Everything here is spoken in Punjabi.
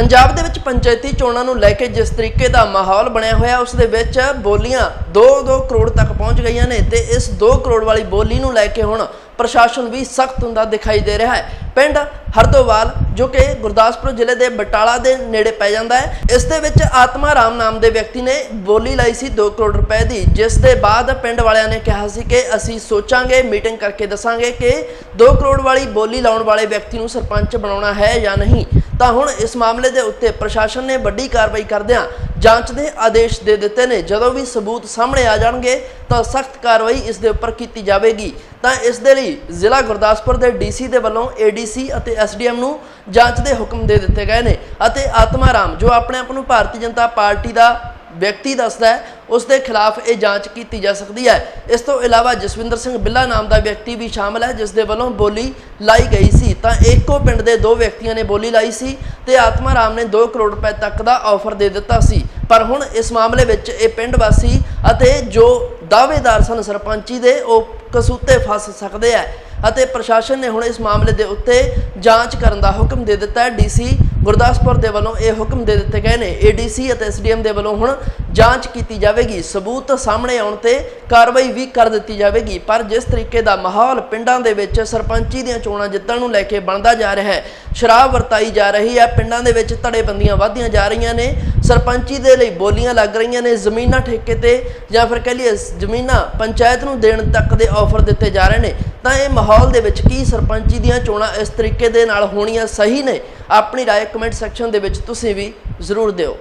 ਪੰਜਾਬ ਦੇ ਵਿੱਚ ਪੰਚਾਇਤੀ ਚੋਣਾਂ ਨੂੰ ਲੈ ਕੇ ਜਿਸ ਤਰੀਕੇ ਦਾ ਮਾਹੌਲ ਬਣਿਆ ਹੋਇਆ, ਉਸ ਦੇ ਵਿੱਚ ਬੋਲੀਆਂ 2-2 ਕਰੋੜ ਤੱਕ ਪਹੁੰਚ ਗਈਆਂ ਨੇ ਤੇ ਇਸ 2 ਕਰੋੜ ਵਾਲੀ ਬੋਲੀ ਨੂੰ ਲੈ ਕੇ ਹੁਣ ਪ੍ਰਸ਼ਾਸਨ ਵੀ ਸਖਤ ਹੁੰਦਾ ਦਿਖਾਈ ਦੇ ਰਿਹਾ ਹੈ। ਪਿੰਡ ਹਰਦੋਵਾਲ, ਜੋ ਕਿ ਗੁਰਦਾਸਪੁਰ ਜ਼ਿਲ੍ਹੇ ਦੇ ਬਟਾਲਾ ਦੇ ਨੇੜੇ ਪੈ ਜਾਂਦਾ ਹੈ। ਇਸ ਦੇ ਵਿੱਚ ਆਤਮਾ ਰਾਮ ਨਾਮ ਦੇ ਵਿਅਕਤੀ ਨੇ ਬੋਲੀ ਲਾਈ ਸੀ 2 ਕਰੋੜ ਰੁਪਏ ਦੀ, ਜਿਸ ਦੇ ਬਾਅਦ ਪਿੰਡ ਵਾਲਿਆਂ ਨੇ ਕਿਹਾ ਸੀ ਕਿ ਅਸੀਂ ਸੋਚਾਂਗੇ, ਮੀਟਿੰਗ ਕਰਕੇ ਦੱਸਾਂਗੇ ਕਿ 2 ਕਰੋੜ ਵਾਲੀ ਬੋਲੀ ਲਾਉਣ ਵਾਲੇ ਵਿਅਕਤੀ ਨੂੰ ਸਰਪੰਚ ਬਣਾਉਣਾ ਹੈ ਜਾਂ ਨਹੀਂ। ਤਾਂ ਹੁਣ ਇਸ ਮਾਮਲੇ ਦੇ ਉੱਤੇ ਪ੍ਰਸ਼ਾਸਨ ਨੇ ਵੱਡੀ ਕਾਰਵਾਈ ਕਰਦਿਆਂ ਜਾਂਚ ਦੇ ਆਦੇਸ਼ ਦੇ ਦਿੱਤੇ ਨੇ। ਜਦੋਂ ਵੀ ਸਬੂਤ ਸਾਹਮਣੇ ਆ ਜਾਣਗੇ, ਤਾਂ ਸਖਤ ਕਾਰਵਾਈ ਇਸ ਦੇ ਉੱਪਰ ਕੀਤੀ ਜਾਵੇਗੀ। ਤਾਂ ਇਸ ਦੇ ਲਈ ਜ਼ਿਲ੍ਹਾ ਗੁਰਦਾਸਪੁਰ ਦੇ ਡੀਸੀ ਦੇ ਵੱਲੋਂ ਏਡੀਸੀ ਅਤੇ ਐਸਡੀਐਮ ਨੂੰ ਜਾਂਚ ਦੇ ਹੁਕਮ ਦੇ ਦਿੱਤੇ ਗਏ ਨੇ ਅਤੇ ਆਤਮਾ ਰਾਮ ਜੋ ਆਪਣੇ ਆਪ ਨੂੰ ਭਾਰਤੀ ਜਨਤਾ ਪਾਰਟੀ ਦਾ ਵਿਅਕਤੀ ਦੱਸਦਾ ਹੈ, ਉਸ ਦੇ ਖਿਲਾਫ ਇਹ ਜਾਂਚ ਕੀਤੀ ਜਾ ਸਕਦੀ ਹੈ। ਇਸ ਤੋਂ ਇਲਾਵਾ ਜਸਵਿੰਦਰ ਸਿੰਘ ਬਿੱਲਾ ਨਾਮ ਦਾ ਵਿਅਕਤੀ ਵੀ ਸ਼ਾਮਲ ਹੈ ਜਿਸ ਦੇ ਵੱਲੋਂ ਬੋਲੀ ਲਾਈ ਗਈ ਸੀ। ਤਾਂ ਇੱਕੋ ਪਿੰਡ ਦੇ ਦੋ ਵਿਅਕਤੀਆਂ ਨੇ ਬੋਲੀ ਲਾਈ ਸੀ ਤੇ ਆਤਮਾ ਰਾਮ ਨੇ 2 ਕਰੋੜ ਰੁਪਏ ਤੱਕ ਦਾ ਆਫਰ ਦੇ ਦਿੱਤਾ ਸੀ। ਪਰ ਹੁਣ ਇਸ ਮਾਮਲੇ ਵਿੱਚ ਇਹ ਪਿੰਡ ਵਾਸੀ ਅਤੇ ਜੋ ਦਾਅਵੇਦਾਰ ਸਨ ਸਰਪੰਚੀ ਦੇ, ਉਹ ਕਸੂਤੇ ਫਸ ਸਕਦੇ ਆ ਅਤੇ ਪ੍ਰਸ਼ਾਸਨ ਨੇ ਹੁਣ ਇਸ ਮਾਮਲੇ ਦੇ ਉੱਤੇ ਜਾਂਚ ਕਰਨ ਦਾ ਹੁਕਮ ਦੇ ਦਿੱਤਾ ਹੈ। ਡੀਸੀ ਗੁਰਦਾਸਪੁਰ ਦੇ ਵੱਲੋਂ ਇਹ ਹੁਕਮ ਦੇ ਦਿੱਤੇ ਗਏ ਨੇ। ਏਡੀਸੀ ਅਤੇ ਐਸਡੀਐਮ ਦੇ ਵੱਲੋਂ ਹੁਣ ਜਾਂਚ ਕੀਤੀ ਜਾਵੇਗੀ। ਸਬੂਤ ਸਾਹਮਣੇ ਆਉਣ ਤੇ ਕਾਰਵਾਈ ਵੀ ਕਰ ਦਿੱਤੀ ਜਾਵੇਗੀ। ਪਰ ਜਿਸ ਤਰੀਕੇ ਦਾ ਮਾਹੌਲ ਪਿੰਡਾਂ ਦੇ ਵਿੱਚ ਸਰਪੰਚੀ ਦੀਆਂ ਚੋਣਾਂ ਜਿੱਤਣ ਨੂੰ ਲੈ ਕੇ ਬਣਦਾ ਜਾ ਰਿਹਾ ਹੈ, ਸ਼ਰਾਬ ਵਰਤਾਈ ਜਾ ਰਹੀ ਹੈ। ਪਿੰਡਾਂ ਦੇ ਵਿੱਚ ਧੜੇਬੰਦੀਆਂ ਵਧਦੀਆਂ ਜਾ ਰਹੀਆਂ ਨੇ। ਸਰਪੰਚੀ ਦੇ ਲਈ ਬੋਲੀਆਂ ਲੱਗ ਰਹੀਆਂ ਨੇ ਜ਼ਮੀਨਾਂ ਠੇਕੇ ਤੇ ਜਾਂ ਫਿਰ ਕਹ ਲਈਏ ਜ਼ਮੀਨਾਂ ਪੰਚਾਇਤ ਨੂੰ ਦੇਣ ਤੱਕ ਦੇ ਆਫਰ ਦਿੱਤੇ ਜਾ ਰਹੇ ਨੇ ਤਾਂ ਇਹ ਮਾਹੌਲ ਦੇ ਵਿੱਚ ਕੀ ਸਰਪੰਚੀ ਦੀਆਂ ਚੋਣਾਂ ਇਸ ਤਰੀਕੇ ਦੇ ਨਾਲ ਹੋਣੀਆਂ ਸਹੀ ਨੇ ਆਪਣੀ رائے ਕਮੈਂਟ ਸੈਕਸ਼ਨ ਦੇ ਵਿੱਚ ਤੁਸੀਂ ਵੀ ਜ਼ਰੂਰ ਦਿਓ